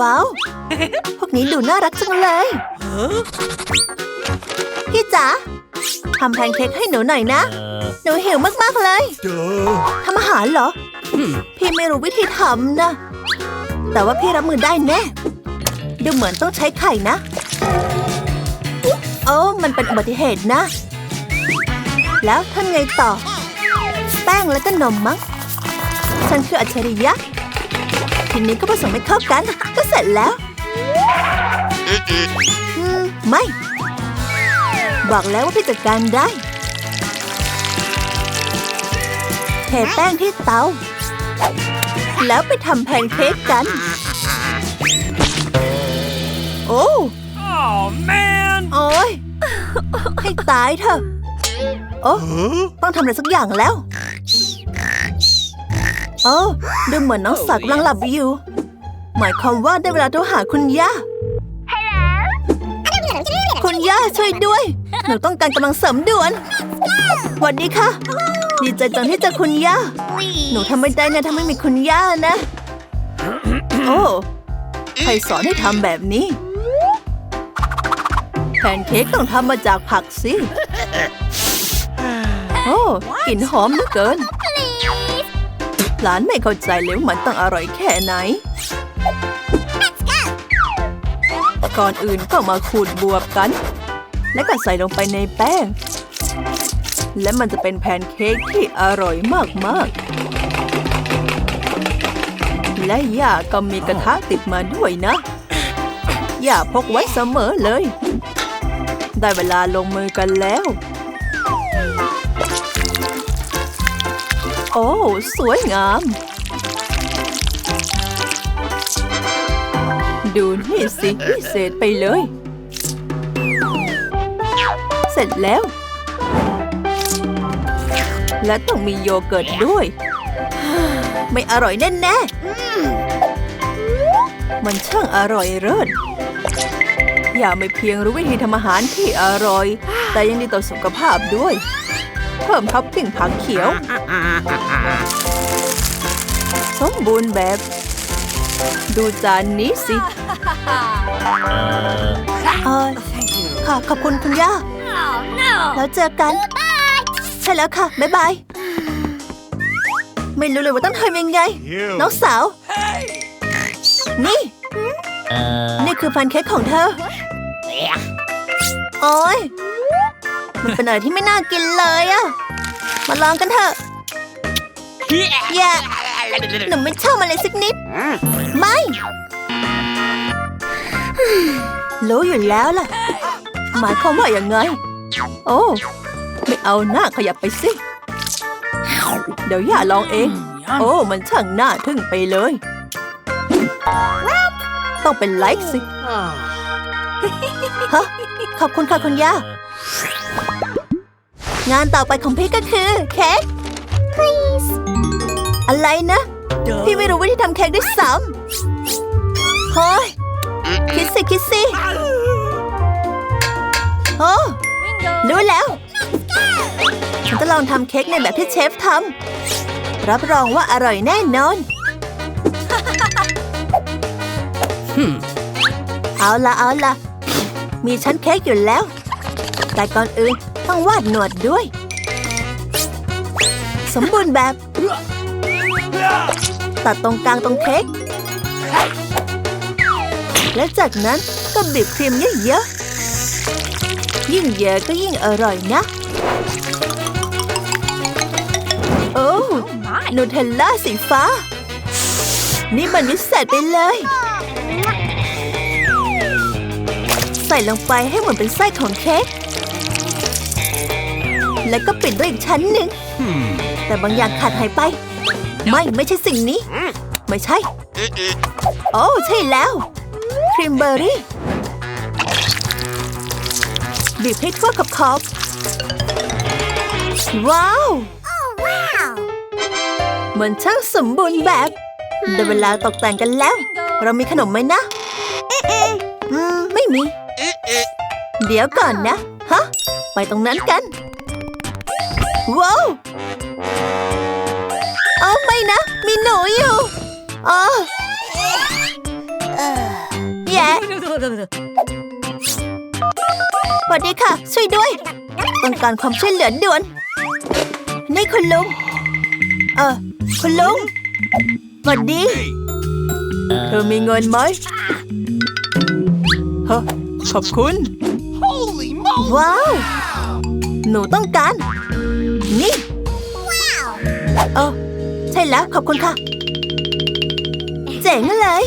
ว้าว พวกนี้ดูน่ารักจังเลย พี่จ๋าทำแพนเค้กให้หนูหน่อยนะ หนูหิวมากๆเลย ทำอาหารเหรอ พี่ไม่รู้วิธีทำนะ แต่ว่าพี่รับมือได้แน่ ดูเหมือนต้องใช้ไข่นะ โอ้ มันเป็นอุบัติเหตุนะ แล้วทำไงต่อ แป้งแล้วก็นมมั้ง ฉันคืออัจฉริยะ ทีนี้ก็ผสมให้เข้ากัน ก็เสร็จแล้วไม่ บอกแล้วว่าพี่จัดการได้ เทแป้งที่เตา แล้วไปทำแพนเค้กกัน โอ้ Oh man! โอ้ยให้ตายเถอะ โอ้ ต้องทำอะไรสักอย่างแล้ว โอ้ดูเหมือนน้องสาวกำลังหลับอยู่ หมายความว่าได้เวลาโทรหาคุณย่า คุณย่าช่วยด้วย หนูต้องการกำลังเสริมด่วนสวัสดีค่ะ ดีใจจังที่เจอคุณย่า หนูทำไม่ได้นะถ้าไม่มีคุณย่านะ โอ้ ใครสอนให้ทำแบบนี้ แพนเค้กต้องทำมาจากผักสิ โอ้กลิ่นหอมเหลือเกิน หลานไม่เข้าใจเลยว่ามันต้องอร่อยแค่ไหน ก่อนอื่นก็มาขูดบวบกัน แล้วก็ใส่ลงไปในแป้ง และมันจะเป็นแพนเค้กที่อร่อยมากๆ และย่าก็มีกระทะติดมาด้วยนะ ย่าพกไว้เสมอเลย ได้เวลาลงมือกันแล้ว โอ้ สวยงาม ดูนี่สิพิเศษไปเลย เสร็จแล้ว และต้องมีโยเกิร์ตด้วย ไม่อร่อยแน่ๆมันช่างอร่อยเลิศอย่าไม่เพียงรู้วิธีทำอาหารที่อร่อย แต่ยังดีต่อสุขภาพด้วย เพิ่มท็อปปิ้งผักเขียว สมบูรณ์แบบ ดูจานนี้สิเออค่ะขอบคุณคุณย่า Oh no! แล้วเจอกัน ใช่แล้วค่ะ บ๊ายบาย ไม่รู้เลยว่าต้องทำยังไง น้องสาว นี่ นี่คือแพนเค้กของเธอ โอ้ย มันเป็นอะไรที่ไม่น่ากินเลยอะมาลองกันเถอะแย่หนูไม่ชอบมันเลยสักนิด ไม่ รู้อยู่แล้วล่ะ หมายความว่าอย่างไง โอ้ ไม่เอาหน้าขยับไปสิ เดี๋ยวย่าลองเอง โอ้ มันช่างน่าทึ่งไปเลย ต้องเป็นไลค์สิ ฮะ ขอบคุณค่ะคุณย่า งานต่อไปของพี่ก็คือเค้ก please อะไรนะ พี่ไม่รู้วิธีทำเค้กด้วยซ้ำเฮ้ยคิดสิคิดสิโอ้ Bingo! รู้แล้ว ฉันจะลองทำเค้กในแบบที่เชฟทำรับรองว่าอร่อยแน่นอนเอาละเอาละมีชั้นเค้กอยู่แล้ว แต่ก่อนอื่น ต้องวาดหนวดด้วย สมบูรณ์แบบ ตัดตรงกลางตรงเค้กและจากนั้นก็บีบครีมเยอะๆ ยิ่งเยอะก็ยิ่งอร่อยนะ โอ้นูเทลล่าสีฟ้า นี่มันวิเศษไปเลย ใส่ลงไปให้เหมือนเป็นไส้ของเค้ก แล้วก็ปิดด้วยอีกชั้นหนึ่ง แต่บางอย่างขาดหายไป ไม่ไม่ใช่สิ่งนี้ ไม่ใช่ โอ้ใช่แล้ว ครีมเบอร์รี่ บีบให้ทั่วขอบขอบๆว้าว Oh wow! มันช่างสมบูรณ์แบบได้เวลาตกแต่งกันแล้ว เรามีขนมไหมนะอืมไม่มี เดี๋ยวก่อนนะ ฮะ ไปตรงนั้นกัน ว้าวเอาไม่นะ มีหนูอยู่อ๋อสวัสดีค่ะ ช่วยด้วย ต้องการความช่วยเหลือด่วน นี่คุณลุง เออ คุณลุงสวัสดี เธอมีเงินไหมฮะขอบคุณ ว้าว หนูต้องการ นี่เออใช่แล้วขอบคุณค่ะ เจ๋งเลย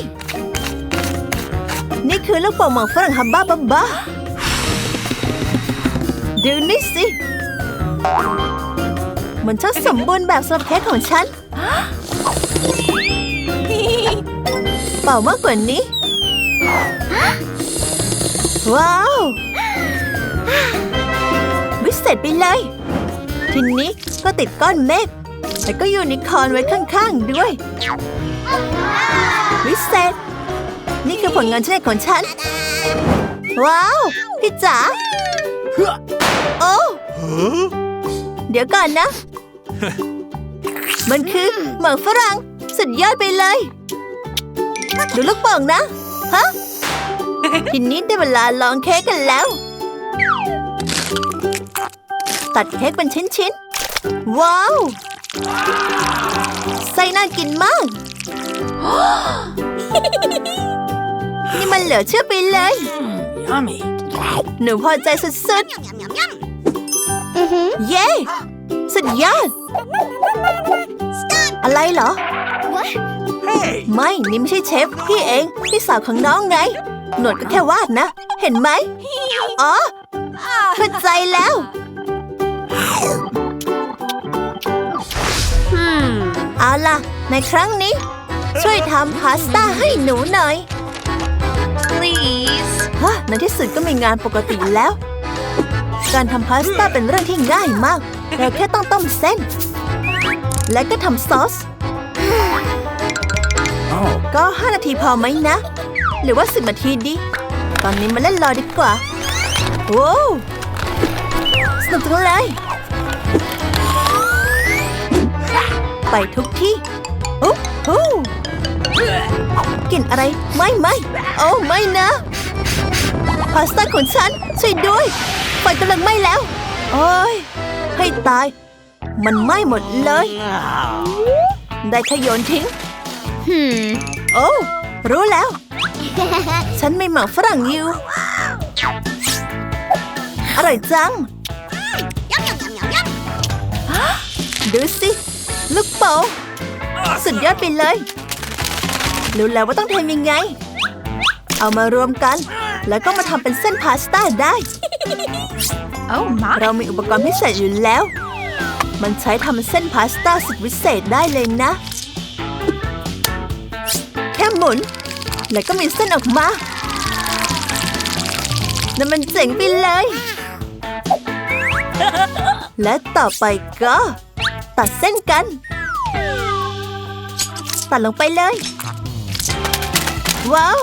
นี่คือลูกโป่งหมอกฝรั่งฮัมบ้าบ้าบ้าดูนี่สิมันช่างสมบูรณ์แบบสำหรับเค้กของฉัน เป่ามากกว่านี้ ว้าว วิเศษไปเลย ทีนี้ก็ติดก้อนเมฆแล้วก็ยูนิคอร์นไว้ข้างๆด้วย วิเศษ นี่คือผลงานชิ้นแรกของฉัน ว้าว พี่จ๋าโอ้เดี๋ยวก่อนนะ มันคือหมากฝรั่งสุดยอดไปเลย ดูลูกโป่งนะ ฮะทีนี้ได้เวลาลองเค้กกันแล้ว ตัดเค้กเป็นชิ้นๆ ว้าวไส้น่ากินมาก นี่มันเหลือเชื่อไปเลย Yummy. หนูพอใจสุด Yum, yum, yum. ๆเย้สุดยอด อะไรเหรอ Hey. ไม่ นี่ไม่ใช่เชฟ พี่เอง พี่สาวของน้องไง หนวดก็แค่วาดนะ เห็นไหม อ๋อเข้าใจแล้ว เอาล่ะ ในครั้งนี้ ช่วยทำพาสต้าให้หนูหน่อย Please. ฮะในที่สุดก็มีงานปกติแล้ว การทำพาสต้าเป็นเรื่องที่ง่ายมาก เราแค่ต้องต้มเส้น และก็ทำซอส Oh. ก็ 5 นาทีพอไหมนะ หรือว่า 10 นาทีดี ตอนนี้มาเล่นรอดีกว่า โว้วส นุกจังเลย ไปทุกที่โอ้โหกลิ่นอะไรไม่ไม่โอ้ไม่นะพาสต้าของฉันช่วยด้วยไฟกำลังไหม้แล้ว โอ้ยให้ตาย มันไหม้หมดเลย ได้แค่โยนทิ้ง Hmm. โอ้รู้แล้ว ฉันไม่หมักฝรั่งอยู่อร่อยจัง ดูสิลูกโป่งสุดยอดไปเลยรู้แล้วว่าต้องทำยังไง เอามารวมกัน แล้วก็มาทำเป็นเส้นพาสต้าได้ Oh my. เรามีอุปกรณ์พิเศษอยู่แล้ว มันใช้ทำเส้นพาสต้าสุดวิเศษได้เลยนะ แค่หมุน แล้วก็มีเส้นออกมานั่นมันเจ๋งไปเลย และต่อไปก็ ตัดเส้นกัน ตัดลงไปเลย ว้าว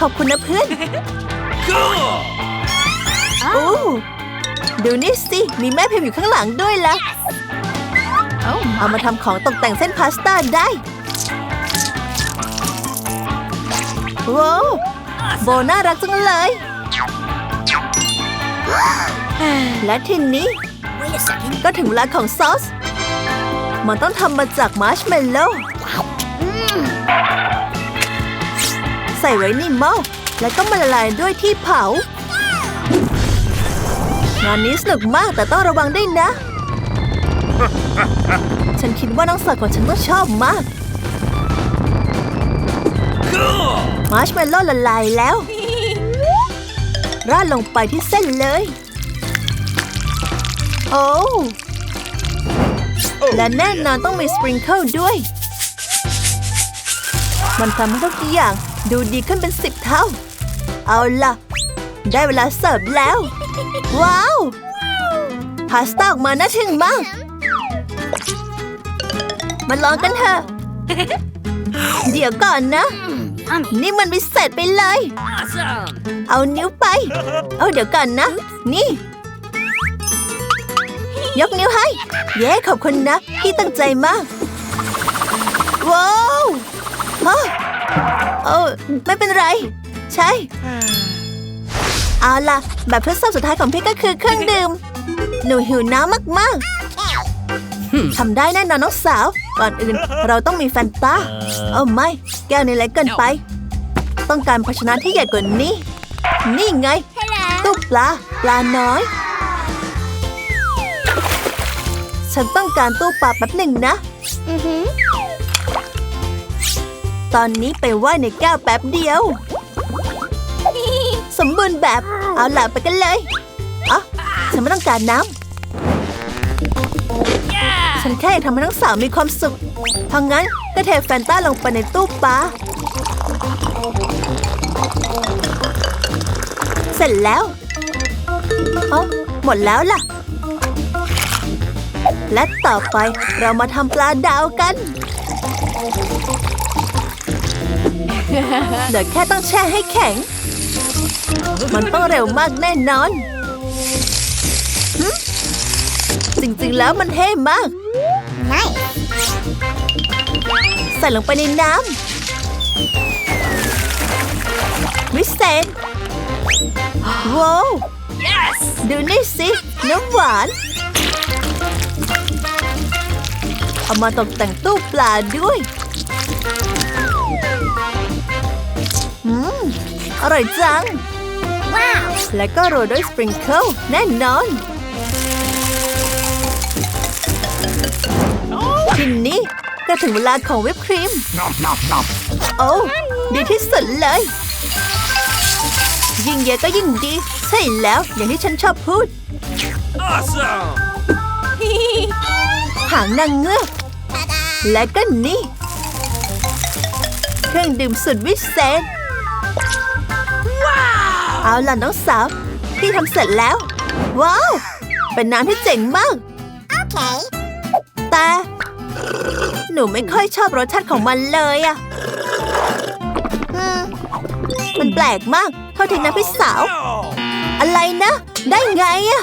ขอบคุณนะเพื่อน Cool. โอ้ดูนี่สิ มีแม่พิมพ์อยู่ข้างหลังด้วยล่ะ Oh เอามาทำของตกแต่งเส้นพาสต้าได้ว้าวโบน่ารักจังเลย และทีนี้ Wait a second. ก็ถึงเวลาของซอส มันต้องทำมาจากมาร์ชเมลโล่ใส่ไว้ในหม้อแล้วก็มาละลายด้วยที่เผางานนี้สนุกมากแต่ต้องระวังด้วยนะ ฉันคิดว่าน้องสาวของฉันต้องชอบมาก มาร์ชเมลโล่ละลายแล้ว ราดลงไปที่เส้นเลย โอ้ และแน่นอนต้องมีสปริงเกิลด้วย มันทำให้ทุกอย่างดูดีขึ้นเป็นสิบเท่า เอาล่ะ ได้เวลาเสิร์ฟแล้ว ว้าว พาสต้าออกมาน่าทึ่งมาก มาลองกันเถอะ เดี๋ยวก่อนนะ Yummy. นี่มันวิเศษไปเลย Awesome. เอานิ้วไป เอาเดี๋ยวก่อนนะ นี่ ยกนิ้วให้ เย้ขอบคุณนะ พี่ตั้งใจมาก ว้าวฮะเออไม่เป็นไร ใช่ เอาล่ะ แบบทดสอบสุดท้ายของพี่ก็คือเครื่องดื่ม หนูหิวน้ำมากๆทำได้แน่นอนน้องสาว ก่อนอื่นเราต้องมีแฟนตาเอ้าไม่ แก้วนี้เล็กเกินไป ต้องการภาชนะที่ใหญ่กว่านี้ นี่ไงตู้ปลา ปลาน้อย ฉันต้องการตู้ปลาแป๊บหนึ่งนะ Mm-hmm. ตอนนี้ไปว่ายในแก้วแป๊บเดียว สมบูรณ์แบบ เอาล่ะไปกันเลยอ๋อฉันไม่ต้องการน้ำ ฉันแค่อยากทำให้ทั้งสาวมีความสุขเพราะงั้นก็เทแฟนต้าลงไปในตู้ปลา เสร็จแล้ว เอ้าหมดแล้วล่ะ และต่อไปเรามาทำปลาดาวกันเดี๋ยวแค่ต้องแช่ให้แข็ง มันต้องเร็วมากแน่นอนหึจริงๆแล้วมันเท่มาก Nice. ใส่ลงไปในน้ำวิเศษว้าว Yes. ดูนี่สิ น้ำหวาน เอามาตกแต่งตู้ปลาด้วยอืมอร่อยจัง Wow. และก็โรยด้วยสปริงเกิลแน่นอนทีนี้ก็ถึงเวลาของวิปครีม Nom nom nom. โอ้ดีที่สุดเลย ยิ่งเยอะก็ยิ่งดี ใช่แล้วอย่างที่ฉันชอบพูด Awesome. หางนางเงือก และก็นี่ เครื่องดื่มสุดวิเศษเอาล่ะน้องสาวพี่ทำเสร็จแล้ว ว้าว เป็นน้ำที่เจ๋งมาก Okay. แต่ หนูไม่ค่อยชอบรสชาติของมันเลยอะอืมมันแปลกมาก เท่าทิ้งนะพี่สาว Oh. อะไรนะ ได้ไงอะ